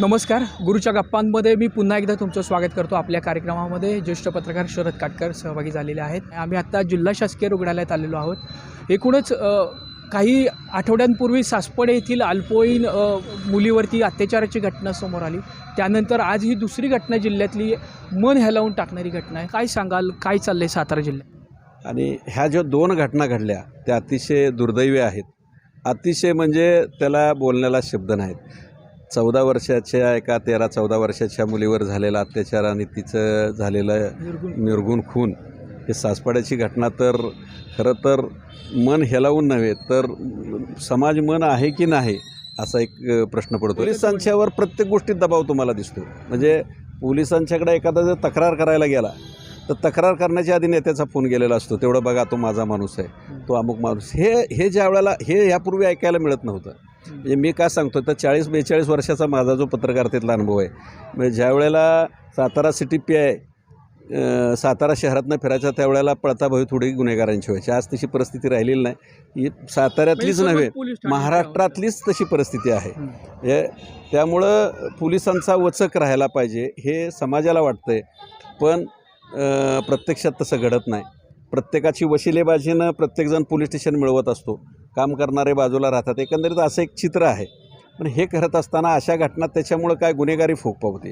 नमस्कार. गुरुच्या गप्पांमध्ये मी पुन्हा एकदा तुमचं स्वागत करतो आपल्या कार्यक्रमामध्ये. ज्येष्ठ पत्रकार शरद काटकर सहभागी झालेले आहेत. आम्ही आत्ता जिल्हा शासकीय रुग्णालयात आलेलो आहोत. एकूणच काही आठवड्यांपूर्वी सासपडे येथील अल्पवयीन मुलीवरती अत्याचाराची घटना समोर आली. त्यानंतर आज ही दुसरी घटना जिल्ह्यातली मन हेलावून टाकणारी घटना आहे. काय सांगाल? काय चाललं आहे सातारा जिल्ह्यात? आणि ह्या ज्या दोन घटना घडल्या त्या अतिशय दुर्दैवी आहेत. अतिशय म्हणजे त्याला बोलण्याला शब्द नाहीत. चौदा वर्षाच्या एका तेरा चौदा वर्षाच्या मुलीवर झालेला अत्याचार आणि तिचं झालेलं निर्गुण खून हे सासपाड्याची घटना तर खरं तर मन हेलावून नव्हे तर समाज मन आहे की नाही असा एक प्रश्न पडतो पोलिसांच्यावर प्रत्येक गोष्टीत दबाव तुम्हाला दिसतो. म्हणजे पोलिसांच्याकडे एखादा जर तक्रार करायला गेला तर तक्रार करण्याच्या आधी नेत्याचा फोन गेलेला असतो. तेवढं बघा तो माझा माणूस आहे तो अमुक माणूस. हे हे ज्या वेळेला हे ह्यापूर्वी ऐकायला मिळत नव्हतं. म्हणजे मी काय सांगतो तर चाळीस बेचाळीस वर्षाचा माझा जो पत्रकारितेतला अनुभव आहे. म्हणजे ज्या वेळेला Satara city P I Satara शहरातनं फिरायचा त्यावेळेला पळताभावी थोडी गुन्हेगारांची व्हायची. आज तशी परिस्थिती राहिलेली नाही. ही साताऱ्यातलीच म्हणजे नव्हे महाराष्ट्रातलीच तशी परिस्थिती आहे. हं. हे त्यामुळं पोलिसांचा वचक राहायला पाहिजे हे समाजाला वाटतंय. पण प्रत्यक्षात तसं घडत नाही. प्रत्येकाची वशिलेबाजीनं प्रत्येकजण पोलीस स्टेशन मिळवत असतो. काम करणारे बाजूला राहतात. एकंदरीत असं एक चित्र आहे. पण हे करत असताना अशा घटना त्याच्यामुळं काय गुन्हेगारी फोक पावते?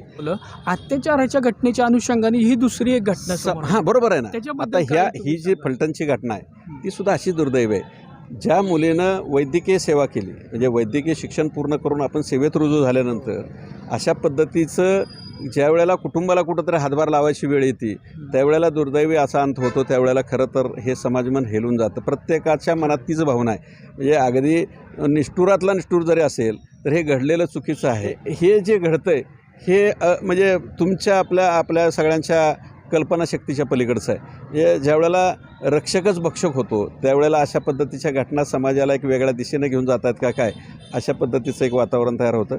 अत्याचाराच्या घटनेच्या अनुषंगाने ही दुसरी एक घटना. हां बरोबर आहे ना. आता ह्या ही जी? फलटणची घटना आहे ती सुद्धा अशी दुर्दैव आहे. ज्या मुलीनं वैद्यकीय सेवा केली म्हणजे वैद्यकीय शिक्षण पूर्ण करून आपण सेवेत रुजू झाल्यानंतर अशा पद्धतीचं ज्या वेळेला कुटुंबाला कुठंतरी हातभार लावायची वेळ येते त्यावेळेला दुर्दैवी असा अंत होतो त्यावेळेला खरं तर हे समाजमन हेलून जातं. प्रत्येकाच्या मनात तीच भावना आहे. म्हणजे अगदी निष्ठुरातला निष्ठूर जरी असेल तर हे घडलेलं चुकीचं आहे. हे जे घडतं आहे हे म्हणजे तुमच्या आपल्या आपल्या सगळ्यांच्या कल्पनाशक्तीच्या पलीकडचं आहे. म्हणजे हे ज्या वेळेला रक्षकच भक्षक होतो त्यावेळेला अशा पद्धतीच्या घटना समाजाला एक वेगळ्या दिशेने घेऊन जातात का काय अशा पद्धतीचं एक वातावरण तयार होतं.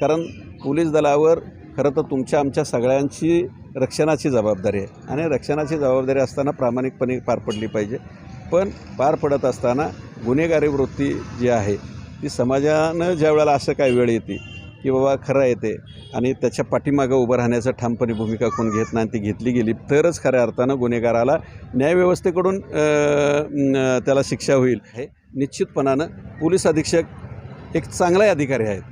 कारण पोलीस दलावर खरं तर तुमच्या आमच्या सगळ्यांची रक्षणाची जबाबदारी आहे. आणि रक्षणाची जबाबदारी असताना प्रामाणिकपणे पार पडली पाहिजे. पण पार पडत असताना गुन्हेगारी वृत्ती जी आहे ती समाजानं ज्या वेळेला असं काय वेळ येते की बाबा खरं येते आणि त्याच्या पाठीमागं उभं राहण्याचं ठामपणे भूमिका कोण घेत नाही ती घेतली गेली तरच खऱ्या अर्थानं गुन्हेगाराला न्यायव्यवस्थेकडून त्याला शिक्षा होईल. हे निश्चितपणानं पोलीस अधीक्षक एक चांगले अधिकारी आहेत.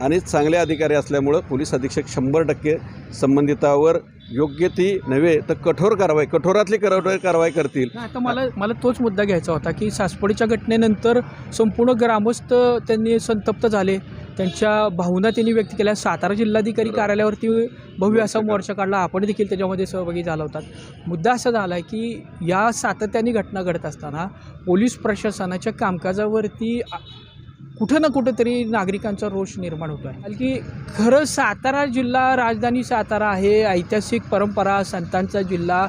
आणि चांगले अधिकारी असल्यामुळं पोलीस अधीक्षक शंभर टक्के संबंधितावर योग्य ती नव्हे तर कठोर कारवाई कठोरातली कठोर कारवाई करतील. आता मला मला तोच मुद्दा घ्यायचा होता की सासपडीच्या घटनेनंतर संपूर्ण ग्रामस्थ त्यांनी संतप्त झाले. त्यांच्या भावना त्यांनी व्यक्त केल्या. सातारा जिल्हाधिकारी कार्यालयावरती भव्य असा मोर्चा काढला. आपण देखील त्याच्यामध्ये सहभागी झाला होतात. मुद्दा असा झाला आहे की या सातत्याने घटना घडत असताना पोलीस प्रशासनाच्या कामकाजावरती कुठं ना कुठंतरी नागरिकांचा रोष निर्माण होतो आहे कारण की खरं सातारा जिल्हा राजधानी सातारा आहे ऐतिहासिक परंपरा संतांचा जिल्हा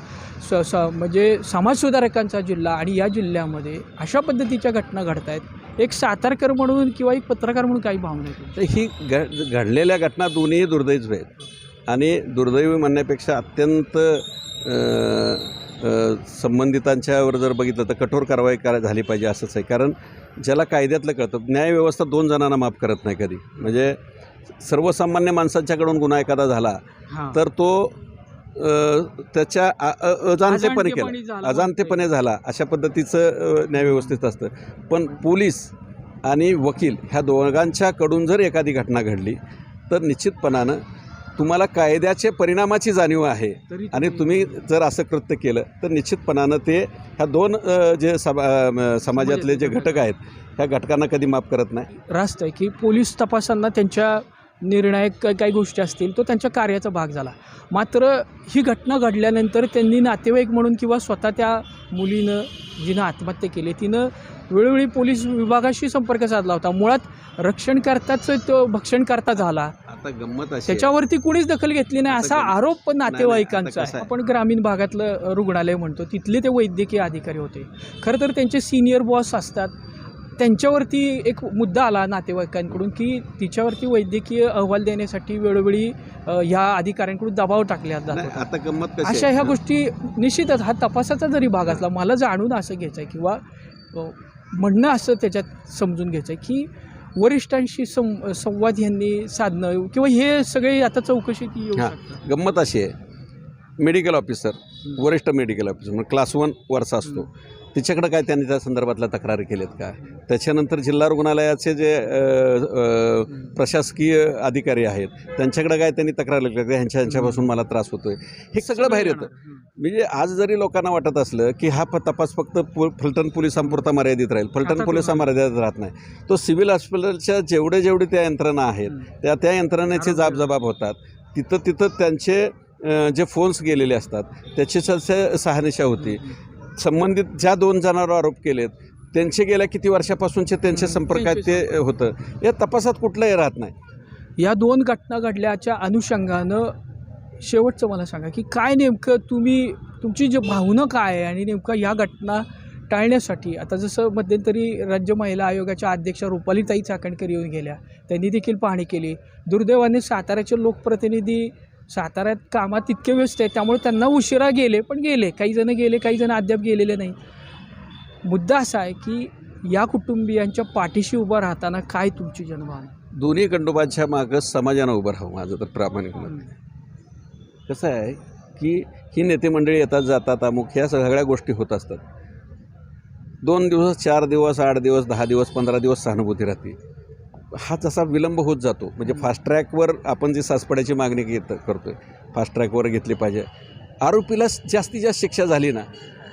स स म्हणजे समाजसुधारकांचा जिल्हा आणि या जिल्ह्यामध्ये अशा पद्धतीच्या घटना घडत आहेत एक सातारकर म्हणून किंवा एक पत्रकार म्हणून काही भावना येतो तर ही घ घडलेल्या घटना दोन्ही दुर्दैव आहेत. आणि दुर्दैवी म्हणण्यापेक्षा अत्यंत संबंधितांच्यावर जर बघितलं तर कठोर कारवाई करा झाली पाहिजे असंच आहे. कारण ज्याला कायद्यातलं कळतं न्यायव्यवस्था दोन जणांना माफ करत नाही कधी. म्हणजे सर्वसामान्य माणसांच्याकडून गुन्हा एखादा झाला तर तो त्याच्या अजाणतेपणे केला. अजाणतेपणी झाला, अशा पद्धतीचं न्यायव्यवस्थेत असतं. पण पोलीस आणि वकील ह्या दोघांच्याकडून जर एखादी घटना घडली तर निश्चितपणानं तुम्हाला कायद्याचे परिणामाची जाणीव आहे आणि तुम्ही जर असं कृत्य केलं तर निश्चितपणानं ते ह्या दोन जे समा समाजातले जे घटक आहेत ह्या घटकांना कधी माफ करत नाही. रास्त आहे की पोलीस तपासांना त्यांच्या निर्णायक काही काही गोष्टी असतील तो त्यांच्या कार्याचा भाग झाला. मात्र ही घटना घडल्यानंतर त्यांनी नातेवाईक म्हणून किंवा स्वतः त्या मुलीनं जिनं आत्महत्या केली तिनं वेळोवेळी पोलीस विभागाशी संपर्क साधला होता. मुळात रक्षणकर्ताचं तो भक्षणकर्ता झाला. आता गंमत अशी त्याच्यावरती कुणीच दखल घेतली नाही. असा आरोप नातेवाईकांचा आहे? आपण ग्रामीण भागातलं रुग्णालय म्हणतो. तिथले ते वैद्यकीय अधिकारी होते. खरं तर त्यांचे सिनियर बॉस असतात. त्यांच्यावरती एक मुद्दा आला नातेवाईकांकडून की तिच्यावरती वैद्यकीय अहवाल देण्यासाठी वेळोवेळी ह्या अधिकाऱ्यांकडून दबाव टाकला जात. नाही, होता आता अशा? ह्या गोष्टी निश्चितच हा तपासाचा जरी भाग असला मला जाणून असं घ्यायचं आहे किंवा म्हणणं असं त्याच्यात समजून घ्यायचं आहे की वरिष्ठांशी सं संवाद यांनी साधणं किंवा हे सगळे आता चौकशीत येऊ. शकतात गंमत अशी आहे मेडिकल ऑफिसर वरिष्ठ मेडिकल ऑफिसर म्हणजे क्लास वन वरचा असतो. तिच्याकडे काय त्यांनी त्या संदर्भातल्या तक्रारी केल्यात का? त्याच्यानंतर जिल्हा रुग्णालयाचे जे प्रशासकीय अधिकारी आहेत त्यांच्याकडे काय त्यांनी तक्रार केल्या का ह्यांच्या ह्यांच्यापासून मला त्रास होतोय? हे सगळं बाहेर येतं. म्हणजे आज जरी लोकांना वाटत असलं की हा तपास फक्त पु फलटण पोलिसांपुरता मर्यादित राहील. फलटण पोलिसां मर्यादित राहत नाही. तो सिव्हिल हॉस्पिटलच्या जेवढे जेवढे त्या यंत्रणा आहेत त्या त्या यंत्रणेचे जाबजबाब होतात. तिथं तिथं त्यांचे जे फोन्स गेलेले असतात त्याची सस्य शहानिशा होती. संबंधित ज्या दोन जणांवर आरोप केलेत त्यांचे गेल्या किती वर्षापासूनचे त्यांचे हम्म, संपर्कात ते होतं. या तपासात कुठलंही राहत नाही. या दोन घटना घडल्याच्या अनुषंगानं शेवटचं मला सांगा की काय नेमकं तुम्ही तुमची जी भावना काय आहे आणि नेमकं या घटना टाळण्यासाठी आता जसं मध्यंतरी राज्य महिला आयोगाच्या अध्यक्षा रुपालीताई चाकणकर येऊन गेल्या त्यांनी देखील पाहणी केली. दुर्दैवाने साताऱ्याचे लोकप्रतिनिधी साताऱ्यात कामात इतके व्यस्त आहे त्यामुळे त्यांना उशिरा गेले पण गेले. काही जण गेले काही जण अद्याप गेलेले नाही. मुद्दा असा आहे की या कुटुंबियांच्या पाठीशी उभं राहताना काय तुमची जनभावना? दोन्ही खंडोबांच्या मागं समाजानं उभं राहावं माझं तर प्रामाणिक मत कसं आहे की ही नेते मंडळी येतात जातात अमुक ह्या सगळ्या गोष्टी होत असतात. दोन दिवस चार दिवस आठ दिवस दहा दिवस पंधरा दिवस सहानुभूती राहते. हा जसा विलंब होत जातो म्हणजे फास्ट ट्रॅकवर आपण जी सासपड्याची मागणी घेत करतोय फास्ट ट्रॅकवर घेतली पाहिजे. आरोपीला जास्तीत जास्त शिक्षा झाली ना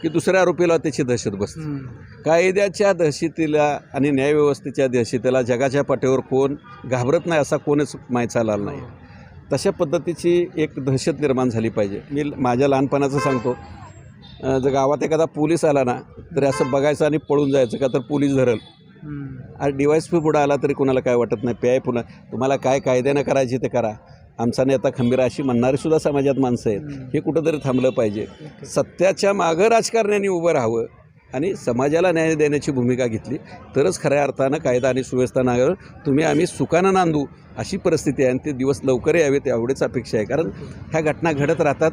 की दुसऱ्या आरोपीला त्याची दहशत बसते. कायद्याच्या दहशतीला आणि न्यायव्यवस्थेच्या दहशतीला जगाच्या पाठीवर कोण घाबरत नाही असा कोणच मायचा लाल नाही. तशा पद्धतीची एक दहशत निर्माण झाली पाहिजे. मी माझ्या लहानपणाचं सांगतो जर गावात एखादा पोलीस आला ना तरी असं बघायचं आणि पळून जायचं का तर पोलीस धरल. आज डिवाईस पी पुढं आला तरी कोणाला काय वाटत नाही? प्याय पुन्हा तुम्हाला काय कायद्यानं करायचे ते करा. आमचा नेता खंबीर अशी म्हणणारी सुद्धा समाजात माणसं आहेत. हे कुठंतरी थांबलं पाहिजे. सत्याच्या मागं राजकारण्यांनी उभं राहावं आणि समाजाला न्याय देण्याची भूमिका घेतली. तरच खऱ्या अर्थानं कायदा आणि सुव्यवस्था नागर तुम्ही आम्ही सुखानं नांदू अशी परिस्थिती आहे आणि ते दिवस लवकर यावेत एवढीच अपेक्षा आहे. कारण ह्या घटना घडत राहतात.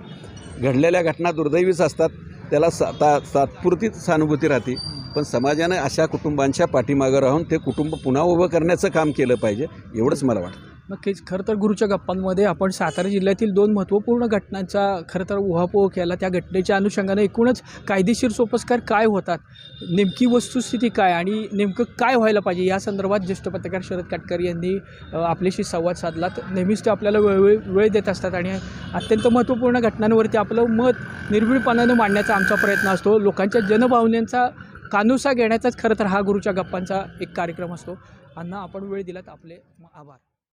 घडलेल्या घटना दुर्दैवीच असतात. त्याला सा ता तात्पुरती सहानुभूती राहते. पण समाजानं अशा कुटुंबांच्या पाठीमागं राहून ते कुटुंब पुन्हा उभं करण्याचं काम केलं पाहिजे एवढंच मला वाटतं. नक्कीच. खरं तर गुरुच्या गप्पांमध्ये आपण सातारा जिल्ह्यातील दोन महत्त्वपूर्ण घटनांचा खरं तर उहापोह केला. त्या घटनेच्या अनुषंगाने एकूणच कायदेशीर सोपस्कार काय होतात? नेमकी वस्तुस्थिती काय आणि नेमकं काय व्हायला पाहिजे? या संदर्भात ज्येष्ठ पत्रकार शरद काटकर यांनी आपल्याशी संवाद साधला तर नेहमीच ते आपल्याला वेळ वेळ वेळ देत असतात आणि अत्यंत महत्त्वपूर्ण घटनांवरती आपलं मत निर्भीडपणानं मांडण्याचा आमचा प्रयत्न असतो. लोकांच्या जनभावनेचा कानुसा घेण्याचाच खरं तर हा गुरुच्या गप्पांचा एक कार्यक्रम असतो. अण्णा आपण वेळ दिलात. आपले आभार.